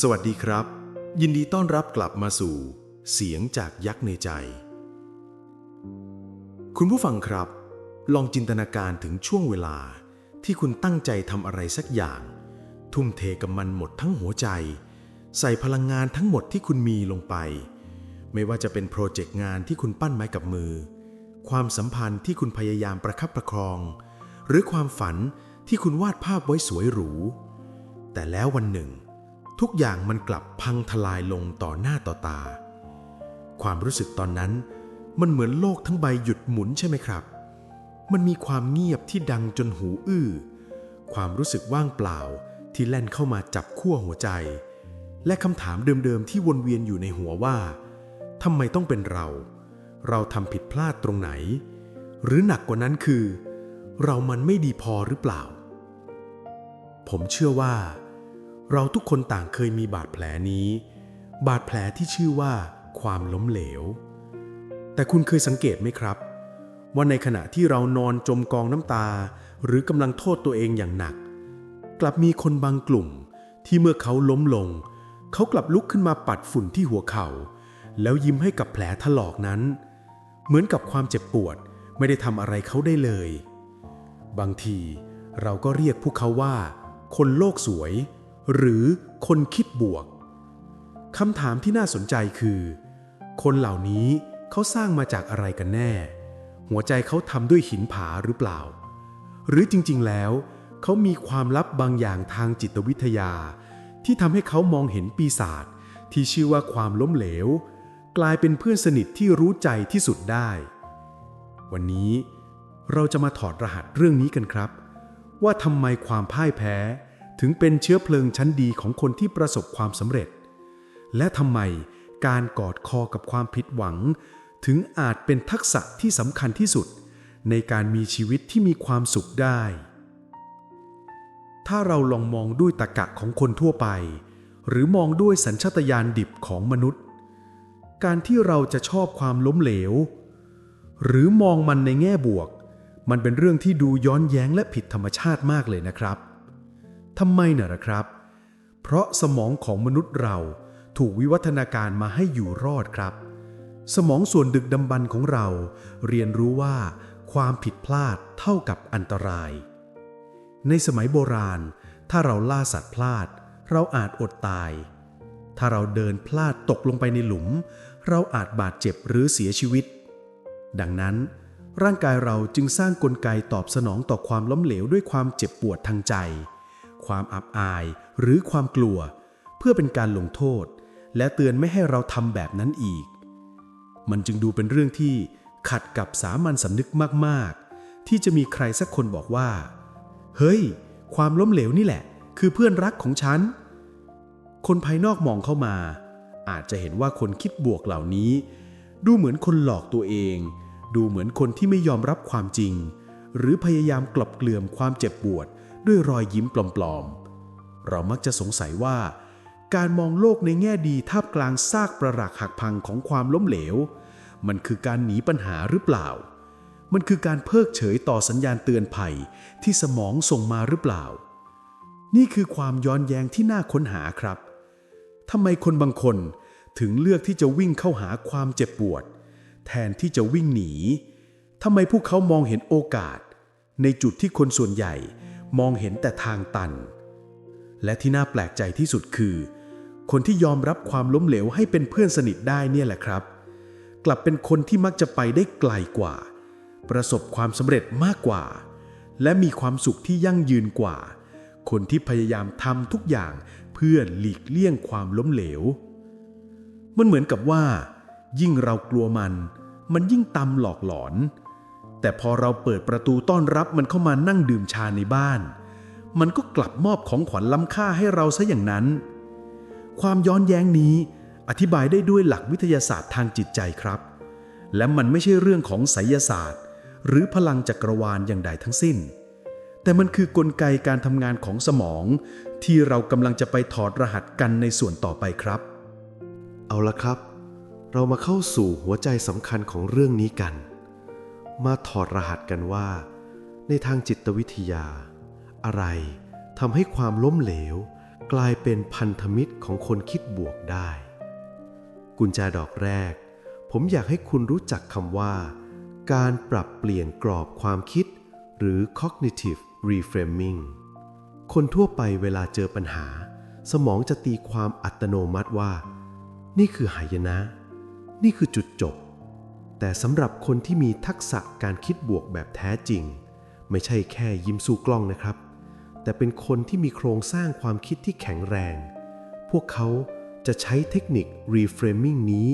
สวัสดีครับ ยินดีต้อนรับกลับมาสู่ เสียงจากยักษ์ในใจ คุณผู้ฟังครับ ลองจินตนาการถึงช่วงเวลาที่คุณตั้งใจทำอะไรสักอย่าง ทุ่มเทกับมันหมดทั้งหัวใจ ใส่พลังงานทั้งหมดที่คุณมีลงไป ไม่ว่าจะเป็นโปรเจกต์งานที่คุณปั้นไม้กับมือ ความสัมพันธ์ที่คุณพยายามประคับประคอง หรือความฝันที่คุณวาดภาพไว้สวยหรู แต่แล้ววันหนึ่ง ทุกอย่างมันกลับพังทลายลงต่อหน้าต่อตา ความรู้สึกตอนนั้น มันเหมือนโลกทั้งใบหยุดหมุนใช่ไหมครับ มันมีความเงียบที่ดังจนหูอื้อ ความรู้สึกว่างเปล่าที่แล่นเข้ามาจับขั้วหัวใจ และคำถามเดิมๆที่วนเวียนอยู่ในหัวว่าทำไมต้องเป็นเรา เราทำผิดพลาดตรงไหน หรือหนักกว่านั้นคือ เรามันไม่ดีพอหรือเปล่า ผมเชื่อว่า เราทุกคนต่างเคยมีบาดแผลนี้ บาดแผลที่ชื่อว่าความล้มเหลว แต่คุณเคยสังเกตไหมครับ ว่าในขณะที่เรานอนจมกองน้ำตา หรือกำลังโทษตัวเองอย่างหนัก กลับมีคนบางกลุ่ม ที่เมื่อเขาล้มลง เขากลับลุกขึ้นมาปัดฝุ่นที่หัวเขา่า แล้วยิ้มให้กับแผลถลอกนั้น เหมือนกับความเจ็บปวดไม่ได้ทำอะไรเขาได้เลย บางทีเราก็เรียกพวกเขาว่า คนโลกสวย หรือคนคิดบวกคำถามที่น่าสนใจคือ คนเหล่านี้เขาสร้างมาจากอะไรกันแน่ หัวใจเขาทำด้วยหินผาหรือเปล่า หรือจริงๆแล้ว เขามีความลับบางอย่างทางจิตวิทยา ที่ทำให้เขามองเห็นปีศาจที่ชื่อว่าความล้มเหลว กลายเป็นเพื่อนสนิทที่รู้ใจที่สุดได้ วันนี้เราจะมาถอดรหัสเรื่องนี้กันครับ ว่าทำไมความพ่ายแพ้ ถึงเป็นเชื้อเพลิงชั้นดีของคนที่ประสบความสำเร็จ และทำไมการกอดคอกับความผิดหวัง ถึงอาจเป็นทักษะที่สำคัญที่สุด ในการมีชีวิตที่มีความสุขได้ ถ้าเราลองมองด้วยตรรกะของคนทั่วไป หรือมองด้วยสัญชาตญาณดิบของมนุษย์ การที่เราจะชอบความล้มเหลว หรือมองมันในแง่บวก มันเป็นเรื่องที่ดูย้อนแย้งและผิดธรรมชาติมากเลยนะครับ ทำไมน่ะล่ะครับ เพราะสมองของมนุษย์เราถูกวิวัฒนาการมาให้อยู่รอดครับ สมองส่วนดึกดำบรรพ์ของเรา เรียนรู้ว่าความผิดพลาดเท่ากับอันตราย ในสมัยโบราณ ถ้าเราล่าสัตว์พลาด เราอาจอดตาย ถ้าเราเดินพลาดตกลงไปในหลุม เราอาจบาดเจ็บหรือเสียชีวิต ดังนั้นร่างกายเราจึงสร้างกลไกตอบสนองต่อความล้มเหลวด้วยความเจ็บปวดทางใจ ความอับอาย หรือความกลัว เพื่อเป็นการลงโทษ และเตือนไม่ให้เราทำแบบนั้นอีก มันจึงดูเป็นเรื่องที่ขัดกับสามัญสำนึกมากๆ ที่จะมีใครสักคนบอกว่า เฮ้ย ความล้มเหลวนี่แหละ คือเพื่อนรักของฉัน คนภายนอกมองเข้ามา อาจจะเห็นว่าคนคิดบวกเหล่านี้ ดูเหมือนคนหลอกตัวเอง ดูเหมือนคนที่ไม่ยอมรับความจริง หรือพยายามกลบเกลื่อมความเจ็บปวด ด้วยรอยยิ้มปลอมๆ เรามักจะสงสัยว่า การมองโลกในแง่ดีท่ามกลางซากประหลักหักพังของความล้มเหลว มันคือการหนีปัญหาหรือเปล่า มันคือการเพิกเฉยต่อสัญญาณเตือนภัยที่สมองส่งมาหรือเปล่า นี่คือความย้อนแย้งที่น่าค้นหาครับทำไมคนบางคนถึงเลือกที่จะวิ่งเข้าหาความเจ็บปวด แทนที่จะวิ่งหนีทำไมพวกเขามองเห็นโอกาส ในจุดที่คนส่วนใหญ่ มองเห็นแต่ทางตัน และที่น่าแปลกใจที่สุดคือ คนที่ยอมรับความล้มเหลวให้เป็นเพื่อนสนิทได้เนี่ยแหละครับ กลับเป็นคนที่มักจะไปได้ไกลกว่า ประสบความสำเร็จมากกว่า และมีความสุขที่ยั่งยืนกว่า คนที่พยายามทำทุกอย่างเพื่อหลีกเลี่ยงความล้มเหลว มันเหมือนกับว่า ยิ่งเรากลัวมัน มันยิ่งตำหลอกหลอน แต่พอเราเปิดประตูต้อนรับมันเข้ามานั่งดื่มชาในบ้าน มันก็กลับมอบของขวัญล้ำค่าให้เราซะอย่างนั้น ความย้อนแย้งนี้อธิบายได้ด้วยหลักวิทยาศาสตร์ทางจิตใจครับ และมันไม่ใช่เรื่องของไสยศาสตร์ หรือพลังจักรวาลอย่างใดทั้งสิ้น แต่มันคือกลไกการทำงานของสมอง ที่เรากำลังจะไปถอดรหัสกันในส่วนต่อไปครับ เอาละครับ เรามาเข้าสู่หัวใจสำคัญของเรื่องนี้กัน มาถอดรหัสกันว่า ในทางจิตวิทยา อะไรทำให้ความล้มเหลว กลายเป็นพันธมิตรของคนคิดบวกได้ กุญแจดอกแรก ผมอยากให้คุณรู้จักคำว่า การปรับเปลี่ยนกรอบความคิด หรือ cognitive reframing คนทั่วไปเวลาเจอปัญหา สมองจะตีความอัตโนมัติว่า นี่คือหายนะ นี่คือจุดจบ แต่สำหรับคนที่มีทักษะการคิดบวกแบบแท้จริง ไม่ใช่แค่ยิ้มสู้กล้องนะครับ แต่เป็นคนที่มีโครงสร้างความคิดที่แข็งแรง พวกเขาจะใช้เทคนิค reframing นี้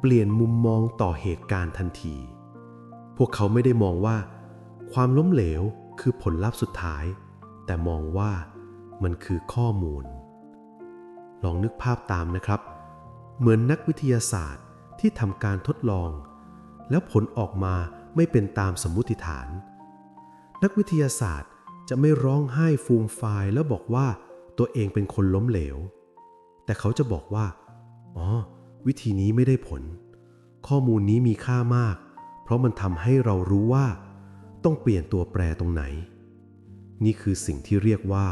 เปลี่ยนมุมมองต่อเหตุการณ์ทันที พวกเขาไม่ได้มองว่า ความล้มเหลวคือผลลัพธ์สุดท้าย แต่มองว่ามันคือข้อมูล ลองนึกภาพตามนะครับ เหมือนนักวิทยาศาสตร์ที่ทำการทดลอง แล้วผลออกมาไม่เป็นตามสมมติฐาน นักวิทยาศาสตร์จะไม่ร้องไห้ฟูมฟายแล้วบอกว่าตัวเองเป็นคนล้มเหลว แต่เขาจะบอกว่า อ๋อ วิธีนี้ไม่ได้ผล ข้อมูลนี้มีค่ามาก เพราะมันทำให้เรารู้ว่า ต้องเปลี่ยนตัวแปรตรงไหน นี่คือสิ่งที่เรียกว่า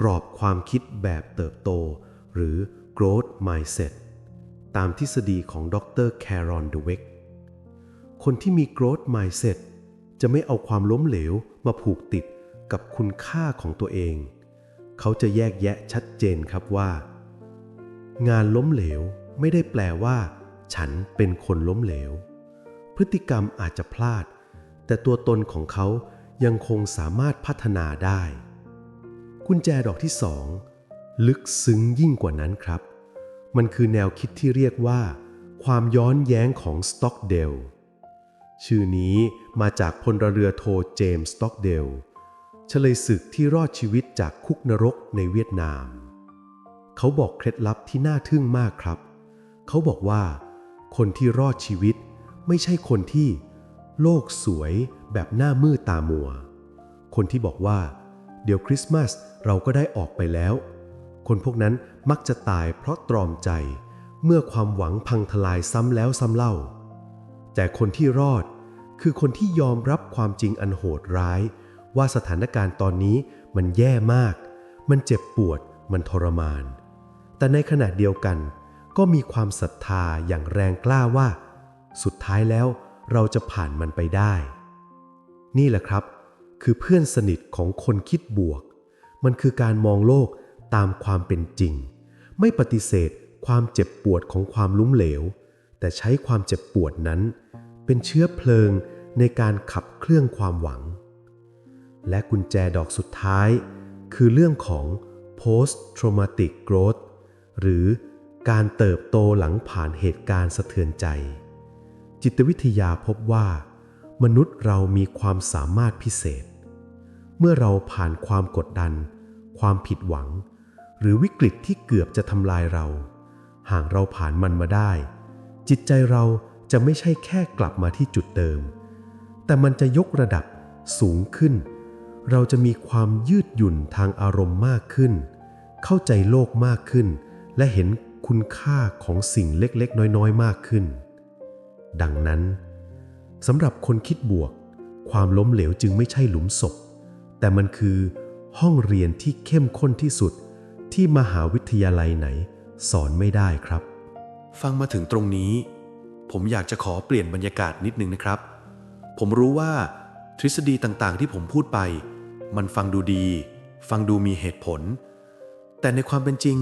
กรอบความคิดแบบเติบโต หรือ growth mindset ตามทฤษฎีของดรแครอนเดเวก คนที่มี growth mindset จะไม่เอาความล้มเหลวมาผูกติดกับคุณค่าของตัวเอง เขาจะแยกแยะชัดเจนครับว่า งานล้มเหลวไม่ได้แปลว่า ฉันเป็นคนล้มเหลว พฤติกรรมอาจจะพลาด แต่ตัวตนของเขายังคงสามารถพัฒนาได้ กุญแจดอกที่สองลึกซึ้งยิ่งกว่านั้นครับ มันคือแนวคิดที่เรียกว่า ความย้อนแย้งของสต็อกเดล ชื่อนี้มาจากพลเรือโทเจมส์สต็อกเดลเฉลยศึกที่รอดชีวิตจากคุกนรกในเวียดนาม เขาบอกเคล็ดลับที่น่าทึ่งมากครับ เขาบอกว่า คนที่รอดชีวิตไม่ใช่คนที่ โลกสวยแบบหน้ามืดตามัว คนที่บอกว่า เดี๋ยวคริสต์มาสเราก็ได้ออกไปแล้ว คนพวกนั้นมักจะตายเพราะตรอมใจ เมื่อความหวังพังทลายซ้ำแล้วซ้ำเล่า แต่คนที่รอดคือคนที่ยอมรับความจริงอันโหดร้าย ว่าสถานการณ์ตอนนี้มันแย่มาก มันเจ็บปวด มันทรมาน แต่ในขณะเดียวกัน ก็มีความศรัทธาอย่างแรงกล้าว่า สุดท้ายแล้วเราจะผ่านมันไปได้ นี่แหละครับ คือเพื่อนสนิทของคนคิดบวก มันคือการมองโลกตามความเป็นจริง ไม่ปฏิเสธความเจ็บปวดของความลุ้มเหลว แต่ใช้ความเจ็บปวดนั้น เป็นเชื้อเพลิงในการขับเคลื่อนความหวัง และกุญแจดอกสุดท้าย คือเรื่องของ post traumatic growth หรือการเติบโตหลังผ่านเหตุการณ์สะเทือนใจ จิตวิทยาพบว่า มนุษย์เรามีความสามารถพิเศษ เมื่อเราผ่านความกดดัน ความผิดหวัง หรือวิกฤตที่เกือบจะทำลายเรา หากเราผ่านมันมาได้ จิตใจเรา จะไม่ใช่แค่กลับมาที่จุดเดิม แต่มันจะยกระดับสูงขึ้น เราจะมีความยืดหยุ่นทางอารมณ์มากขึ้น เข้าใจโลกมากขึ้น และเห็นคุณค่าของสิ่งเล็กๆ น้อยๆ มากขึ้น ดังนั้นสำหรับคนคิดบวก ความล้มเหลวจึงไม่ใช่หลุมศพ แต่มันคือห้องเรียนที่เข้มข้นที่สุดที่มหาวิทยาลัยไหน สอนไม่ได้ครับ ฟังมาถึงตรงนี้ ผมอยากจะขอเปลี่ยนบรรยากาศนิดนึงนะครับ ผมรู้ว่าทฤษฎีต่างๆ ที่ผมพูดไป มันฟังดูดี ฟังดูมีเหตุผล แต่ในความเป็นจริง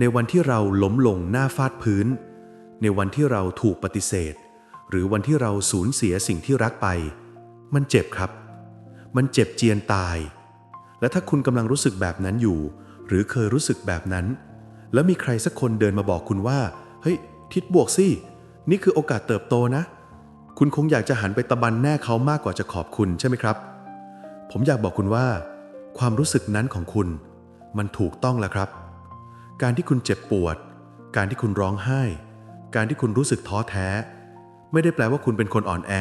ในวันที่เราล้มลงหน้าฟาดพื้น ในวันที่เราถูกปฏิเสธ หรือวันที่เราสูญเสียสิ่งที่รักไป มันเจ็บครับ มันเจ็บเจียนตาย และถ้าคุณกำลังรู้สึกแบบนั้นอยู่ หรือเคยรู้สึกแบบนั้น แล้วมีใครสักคนเดินมาบอกคุณว่า เฮ้ยทิศบวกสิ นี่คือโอกาสเติบโตนะ คุณคงอยากจะหันไปตะบันแน่เขามากกว่าจะขอบคุณใช่ไหมครับ ผมอยากบอกคุณว่า ความรู้สึกนั้นของคุณ มันถูกต้องแล้วครับ การที่คุณเจ็บปวด การที่คุณร้องไห้ การที่คุณรู้สึกท้อแท้ ไม่ได้แปลว่าคุณเป็นคนอ่อนแอ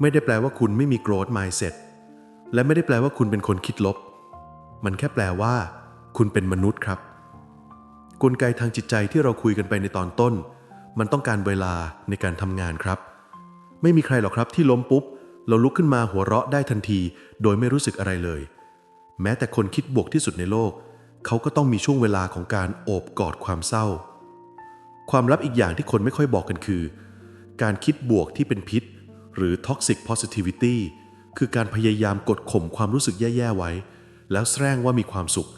ไม่ได้แปลว่าคุณไม่มี growth mindset และไม่ได้แปลว่าคุณเป็นคนคิดลบ มันแค่แปลว่า คุณเป็นมนุษย์ครับ กลไกทางจิตใจที่เราคุยกันไปในตอนต้น มันต้องการเวลาในการทำงานครับ ไม่มีใครหรอกครับที่ล้มปุ๊บ เราลุกขึ้นมาหัวเราะได้ทันที โดยไม่รู้สึกอะไรเลย แม้แต่คนคิดบวกที่สุดในโลก เขาก็ต้องมีช่วงเวลาของการโอบกอดความเศร้า ความลับอีกอย่างที่คนไม่ค่อยบอกกันคือ การคิดบวกที่เป็นพิษ หรือ toxic positivity คือการพยายามกดข่มความรู้สึกแย่ๆไว้ แล้วแสร้งว่ามีความสุข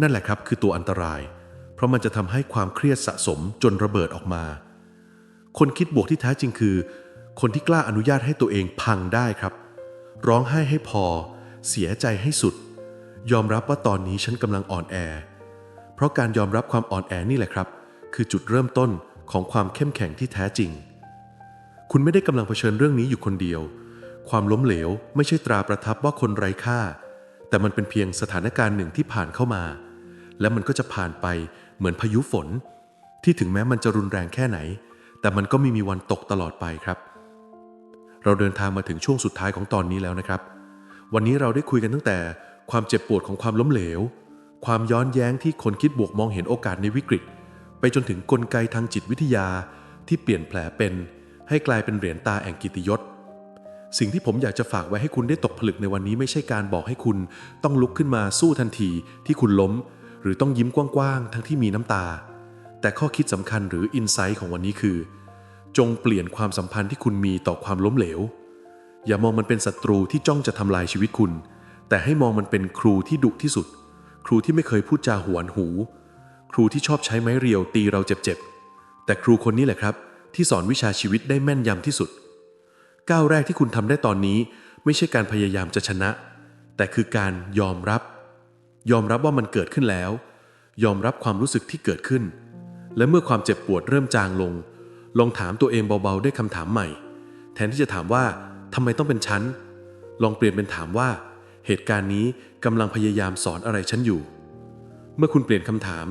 นั่นแหละครับคือตัวอันตราย เพราะมันจะทำให้ความเครียดสะสมจนระเบิดออกมา คนคิดบวกที่แท้จริงคือ คนที่กล้าอนุญาตให้ตัวเองพังได้ครับ ร้องไห้ให้พอ เสียใจให้สุด ยอมรับว่าตอนนี้ฉันกำลังอ่อนแอ เพราะการยอมรับความอ่อนแอนี่แหละครับ คือจุดเริ่มต้นของความเข้มแข็งที่แท้จริง คุณไม่ได้กำลังเผชิญเรื่องนี้อยู่คนเดียว ความล้มเหลวไม่ใช่ตราประทับว่าคนไร้ค่า แต่มันเป็นเพียงสถานการณ์หนึ่งที่ผ่านเข้ามา และมันก็จะผ่านไปเหมือนพายุฝน ที่ถึงแม้มันจะรุนแรงแค่ไหน แต่มันก็ไม่มีวันตกตลอดไปครับ เราเดินทางมาถึงช่วงสุดท้ายของตอนนี้แล้วนะครับ วันนี้เราได้คุยกันตั้งแต่ความเจ็บปวดของความล้มเหลว ความย้อนแย้งที่คนคิดบวกมองเห็นโอกาสในวิกฤต ไปจนถึงกลไกทางจิตวิทยาที่เปลี่ยนแผลเป็น ให้กลายเป็นเหรียญตาแห่งกิตติยศ สิ่งที่ผมอยากจะฝากไว้ให้คุณได้ตกผลึกในวันนี้ไม่ใช่การบอกให้คุณต้องลุกขึ้นมาสู้ทันทีที่คุณล้ม หรือต้องยิ้มกว้างๆทั้งที่มีน้ำตา แต่ข้อคิดสำคัญหรืออินไซต์ของวันนี้คือ จงเปลี่ยนความสัมพันธ์ที่คุณมีต่อความล้มเหลว อย่ามองมันเป็นศัตรูที่จ้องจะทำลายชีวิตคุณ แต่ให้มองมันเป็นครูที่ดุที่สุด ครูที่ไม่เคยพูดจาหวนหู ครูที่ชอบใช้ไม้เรียวตีเราเจ็บๆแต่ครูคนนี้แหละครับ ที่สอนวิชาชีวิตได้แม่นยำที่สุด ก้าวแรกที่คุณทำได้ตอนนี้ ไม่ใช่การพยายามจะชนะ แต่คือการยอมรับ ยอมรับว่ามันเกิดขึ้นแล้ว ยอมรับความรู้สึกที่เกิดขึ้น และเมื่อความเจ็บปวดเริ่มจางลง ลองถามตัวเองเบาๆด้วยคำถามใหม่ แทนที่จะถามว่าทำไมต้องเป็นฉัน ลองเปลี่ยนเป็นถามว่า เหตุการณ์นี้กำลังพยายามสอนอะไรฉันอยู่ เมื่อคุณเปลี่ยนคำถาม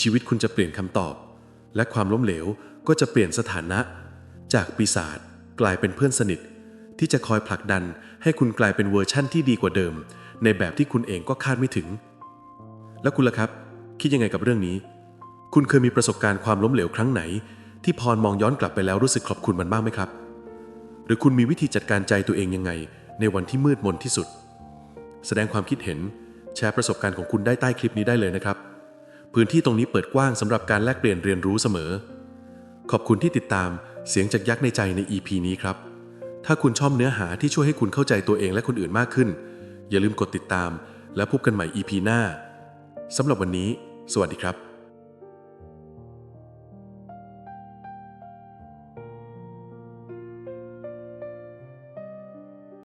ชีวิตคุณจะเปลี่ยนคำตอบ และความล้มเหลวก็จะเปลี่ยนสถานะ จากปีศาจกลายเป็นเพื่อนสนิท ที่จะคอยผลักดันให้คุณกลายเป็นเวอร์ชั่นที่ดีกว่าเดิม ในแบบที่คุณเองก็คาดไม่ถึง แล้วคุณล่ะครับ คิดยังไงกับเรื่องนี้ คุณเคยมีประสบการณ์ความล้มเหลวครั้งไหน ที่พรมองย้อนกลับไปแล้วรู้สึกขอบคุณมันบ้างไหมครับ หรือคุณมีวิธีจัดการใจตัวเองยังไง ในวันที่มืดมนที่สุด แสดงความคิดเห็นแชร์ประสบการณ์ของคุณได้ใต้คลิปนี้ได้เลยนะครับ พื้นที่ตรงนี้เปิดกว้างสำหรับการแลกเปลี่ยนเรียนรู้เสมอ ขอบคุณที่ติดตามเสียงจากยักษ์ในใจใน EP นี้ครับ ถ้าคุณชอบเนื้อหาที่ช่วยให้คุณเข้าใจตัวเองและคนอื่นมากขึ้น อย่าลืมกดติดตาม และพบกันใหม่ EP หน้าสำหรับวันนี้ สวัสดีครับ